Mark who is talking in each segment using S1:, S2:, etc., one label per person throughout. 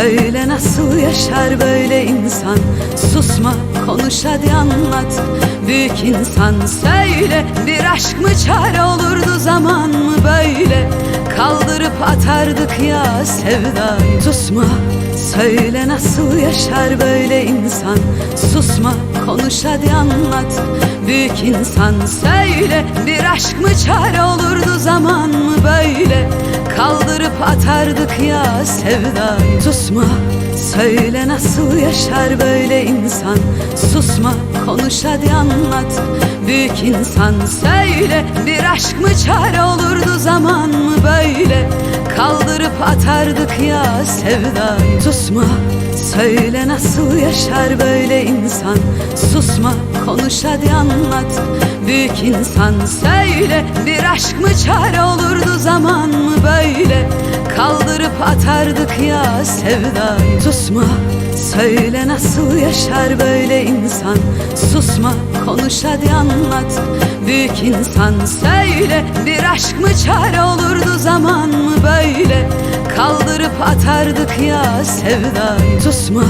S1: Söyle nasıl yaşar böyle insan? Susma konuş hadi anlat. Büyük insan söyle. Bir aşk mı çare olurdu zaman mı böyle? Kaldırıp atardık ya sevdayı Susma söyle nasıl yaşar böyle insan? Susma konuş hadi anlat. Büyük insan söyle. Bir aşk mı çare olurdu zaman mı böyle? Kaldırıp atardık ya sevdayı Susma söyle nasıl yaşar böyle insan? Susma konuş hadi anlat. Büyük insan söyle. Bir aşk mı çare olurdu zaman mı böyle Atardık ya sevdayı Susma söyle nasıl yaşar böyle insan? Susma konuş hadi anlat. Büyük insan söyle Bir aşk mı çare olurdu zaman mı böyle? Kaldırıp atardık ya sevdayı Susma söyle nasıl yaşar böyle insan? Susma konuş hadi anlat. Büyük insan söyle Bir aşk mı çare olurdu zaman mı böyle Kaldırıp atardık ya sevdayı Susma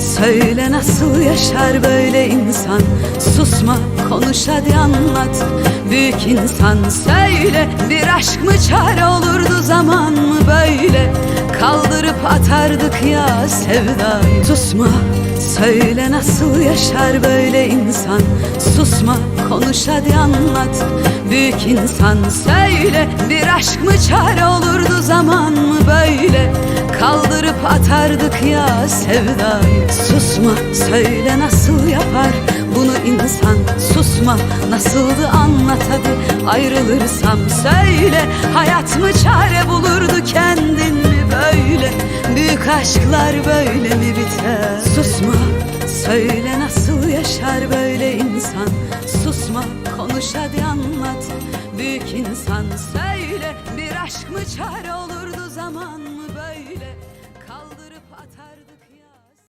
S1: söyle nasıl yaşar böyle insan. Susma konuş hadi anlat Büyük insan söyle Bir aşk mı çare olurdu zaman mı böyle? Kaldırıp atardık ya sevdayı Susma. Söyle nasıl yaşar böyle insan? Susma konuş hadi anlat. Büyük insan söyle Bir aşk mı çare olurdu zaman mı böyle? Kaldırıp atardık ya sevdayı Susma. Söyle nasıl yapar bunu insan ama nasıldı anlat hadi Ayrılırsam söyle hayat mı çare bulurdu kendin mi böyle? Büyük aşklar böyle mi biter? Susma söyle nasıl yaşar böyle insan? Susma konuş hadi anlat. Büyük insan söyle Bir aşk mı çare olurdu zaman mı böyle? Kaldırıp atardık